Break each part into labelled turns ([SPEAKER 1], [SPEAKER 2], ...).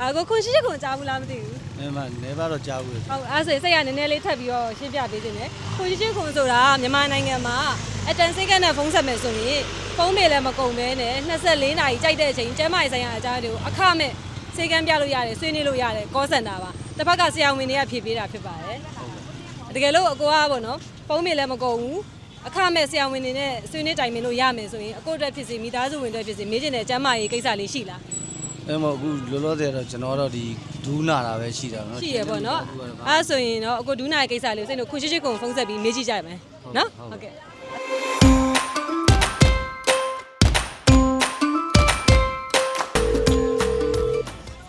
[SPEAKER 1] အခုခွန်ရှိရှိခွန်ကြားဘူးလားမသိဘူး
[SPEAKER 2] နေမနေပါတော့ကြားဘူး
[SPEAKER 1] ဟုတ်အဲ့ဆိုရင်စိတ်ရနည်းနည်းလေးထပ်ပြီးတော့ရှင်းပြပေးခြင်းနဲ့ခွန်ရှိရှိခွန်ဆိုတာမြန်မာနိုင်ငံမှာအတန်စိတ်ကနဲ့ဖုန်းဆက်မယ်ဆိုရင်ဖုန်းတွေလည်းမကုန်ဘဲနဲ့24နာရီကြိုက်တဲ့အချိန်ကျမ်းမာရေးဆိုင်ရာအကြောင်းတွေကိုအခမဲ့စေကမ်းပြလို့ရတယ်ဆွေးနွေးလို့ရတယ်ကောစင်တာပါတစ်ဖက်ကဆရာဝန်တွေကဖြည့်ပေးတာဖြစ်ပါတယ်တကယ်လို့အကိုကပေါ့နော်ဖုန်းတွေလည်းမကုန်ဘူးအခမဲ့ဆရာဝန်တွေနဲ့ဆွေးနွေးတိုင်ပင်လို့ရမယ်ဆိုရင်အကိုအတွက်ဖြစ်စေမိသားစုဝင်အတွက်ဖြစ်စေမေးချင်တဲ့ကျမ်းမာရေးကိစ္စလေးရှိလား
[SPEAKER 2] အဲမအခုလောလောဆယ်တော့ကျွန်တော်တော့ဒီဒူးနာတာပဲရှိတာနော်
[SPEAKER 1] ရှိရပေါ့နော်အဲဆိုရင်တော့အခုဒူးနာရဲ့ကိစ္စလေးကိုစိတ်တို့ခွန်ရှိရှိကိုဖုန်းဆက်ပြီးမေးကြည့်ကြရမယ်နော်ဟုတ်ကဲ့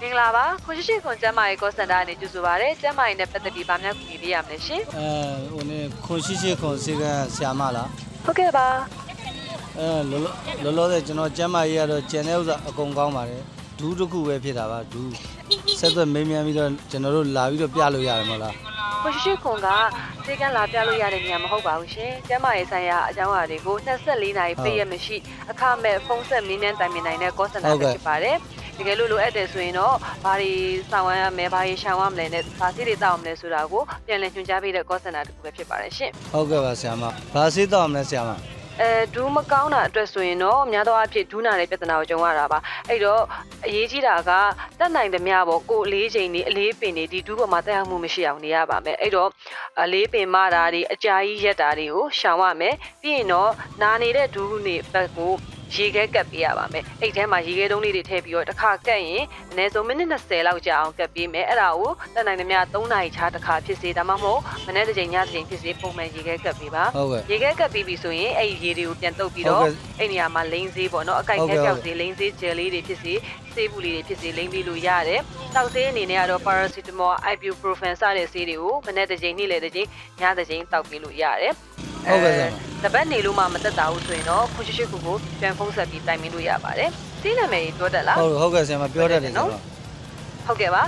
[SPEAKER 1] မင်္ဂလာပါခွန်ရှိရှိခွန်ကျမ်းမာရေးကောစင်တာကနေကြိုဆိုပါရစေကျမ်းမာရေးနဲ့ပတ်သက်ပြီးဗာများကူညီပေးရမလဲရှင်
[SPEAKER 2] အဲဟိုနေခွန်ရှိရှိခွန်စေကဆရာမလား
[SPEAKER 1] ဟုတ်ကဲ့ပါ
[SPEAKER 2] အဲလောလောလောဆယ်ကျွန်တော်ကျမ်းမာရေးကတော့ကျန်တဲ့ဥစ္စာအကုန်ကောင်းပါတယ် ဒူးတစ်ခုပဲဖြစ်တာပါဒူးဆက်သွယ်မေးမြန်းပြီးတော့ကျွန်တော်တို့လာပြီးတော့ပြလို့ရတယ်မဟုတ်လား
[SPEAKER 1] ခွန်ရှိရှိခွန်ကစေကန်းလာပြလို့ရတဲ့နေရာမဟုတ်ပါဘူးရှင်ကျမ်းမာရေးဆိုင်ရာအကြောင်းအရာတွေကို24နာရီပြည့်ရမရှိအခမဲ့ဖုန်းဆက်မင်းမြန်းတိုင်ပင်နိုင်တဲ့ကောစင်တာပဲဖြစ်ပါတယ်တကယ်လို့လိုအပ်တယ်ဆိုရင်တော့ဘာတွေဆောင်ရမယ်ဘာတွေရှောင်ရမလဲနဲ့ဘာစီတွေတောက်ရမလဲဆိုတာကိုပြန်လည်ညွှန်ကြားပေးတဲ့ call center တစ်ခုပဲဖြစ်ပါတယ်ရှင်
[SPEAKER 2] ဟုတ်ကဲ့ပါဆရာမဘာစေးတော့မလဲဆရာမ။
[SPEAKER 1] အဲဒူးမကောင်းတာအတွက်ဆိုရင်တော့များသောအားဖြင့်ဒူးနာတဲ့ပြဿနာကိုကြုံရတာပါ။အဲ့တော့အရေးကြီးတာကတက်နိုင်သမျှပေါ့ကိုယ်အလေးချိန်တွေအလေးပင်တွေဒီဒူးပေါ်မှာတက်ရောက်မှုမရှိအောင်နေရပါမယ်။အဲ့တော့အလေးပင်မတာတွေအကြာကြီးရက်တာတွေကိုရှောင်ရမယ်။ပြီးရင်တော့နာနေတဲ့ဒူးနေဘက်ကို ရေခဲကပ်ပေးရပါမယ်။အဲ့ထဲမှာရေခဲတုံးလေးတွေထည့်ပြီးတော့တစ်ခါကပ်ရင်အနည်းဆုံးမိနစ်20လောက်ကြာအောင်ကပ်ပေးမယ်။အဲ့ဒါကိုတက်နိုင်သမျှ3နာရီခြားတစ်ခါဖြစ်စေဒါမှမဟုတ်မနေ့တစ်ချိန်ညတစ်ချိန်ဖြစ်စေပုံမှန်ရေခဲကပ်ပေးပါ။
[SPEAKER 2] ဟုတ်ကဲ့
[SPEAKER 1] ရေခဲကပ်ပြီးပြီဆိုရင်အဲ့ဒီရေတွေကိုပြန်တုပ်ပြီး
[SPEAKER 2] ဟုတ်
[SPEAKER 1] တော့
[SPEAKER 2] ကဲ့
[SPEAKER 1] အဲ့နေရာမှာလိမ့်စေးပေါ့နော်အကိုက်
[SPEAKER 2] ဟုတ်
[SPEAKER 1] ခဲ
[SPEAKER 2] ကဲ့
[SPEAKER 1] ပြောက်စေးလိမ့်စေးဂျယ်လေးတွေဖြစ်စေဆေးဘူးလေးတွေဖြစ်စေလိမ့်ပြီးလို့ရတယ်။တောက်ဆေးအနေနဲ့ကတော့ paracetamol, ibuprofen စတဲ့ဆေးတွေကိုမနေ့တစ်ချိန်နေ့လယ်တစ်ချိန်ညတစ်ချိန်တောက်ပြီးလို့ရတယ်။
[SPEAKER 2] ဟုတ်ကဲ့ဆရာမ
[SPEAKER 1] တပတ်နေလို့မှမသက်တာဘူးဆိုရင်တော့ခွန်ရှိရှိကိုကိုပြန်ဖုန်းဆက်ပြီးတိုင်ပင်လို့ရပါတယ်။ဆေးနာမည်ပြောတတ်လား
[SPEAKER 2] ဟုတ်ဟုတ်ကဲ့ဆရာမပြောတတ်တယ်ဆရာမ
[SPEAKER 1] ဟုတ်ကဲ့ပါ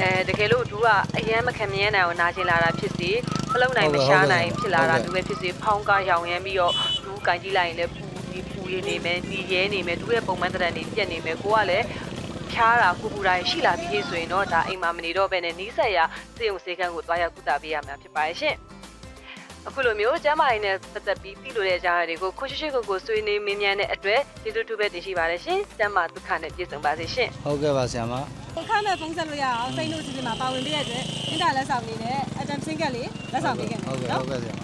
[SPEAKER 1] အဲတကယ်လို့ဒူးကအရန်မခံမရနိုင်အောင်နာကျင်လာတာဖြစ်စေမလုံနိုင်မရှားနိုင်ဖြစ်လာတာဒူးပဲဖြစ်စေဖောင်းကားရောင်ရမ်းပြီးတော့ဒူးကန်ကြည့်လိုက်ရင်လည်းပူဒီပူရနေမယ်ညီရဲနေမယ်ဒူးရဲ့ပုံမှန်တရံနေပြက်နေမယ်ကိုကလည်းဖြားတာကိုပူတာရှိလာပြီးဆိုရင်တော့ဒါအိမ်မှာမနေတော့ဘဲနဲ့နီးစက်ရစေုံစေကန်းကိုတွားရောက်ကုသပေးရမှာဖြစ်ပါရဲ့ရှင် အခုလိုမျိုးကျမ်းမာရေးနဲ့ပတ်သက်ပြီးပြည်လို့တဲ့အကြောင်းအရာတွေကိုခွရှိရှိကိုကိုဆွေးနွေးမင်းမြန်းတဲ့အတွက်ကျေးဇူးတူပဲတင်ရှိပါတယ်ရှင်ကျမ်းမာဒုက္ခနဲ့ပြည့်စုံပါစေရှင်
[SPEAKER 2] ဟုတ်ကဲ့ပါဆရာမ
[SPEAKER 1] ခါမဲ့ဖုန်းဆက်လို့ရအောင်စိတ်လို့စီစဉ်မှာပါဝင်ပေးရတဲ့အတွက်အင်တာလက်ဆောင်လေးနဲ့အတမ်စင်ကက်လေးလက်ဆောင်ပေးခဲ့မယ်
[SPEAKER 2] ဟုတ်ကဲ့
[SPEAKER 1] နော်
[SPEAKER 2] ဟုတ်ကဲ့ဆရာမ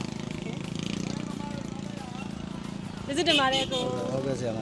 [SPEAKER 1] ဒီစစ်တင်ပါတယ်ကို
[SPEAKER 2] ဟုတ်ကဲ့ဆရာမ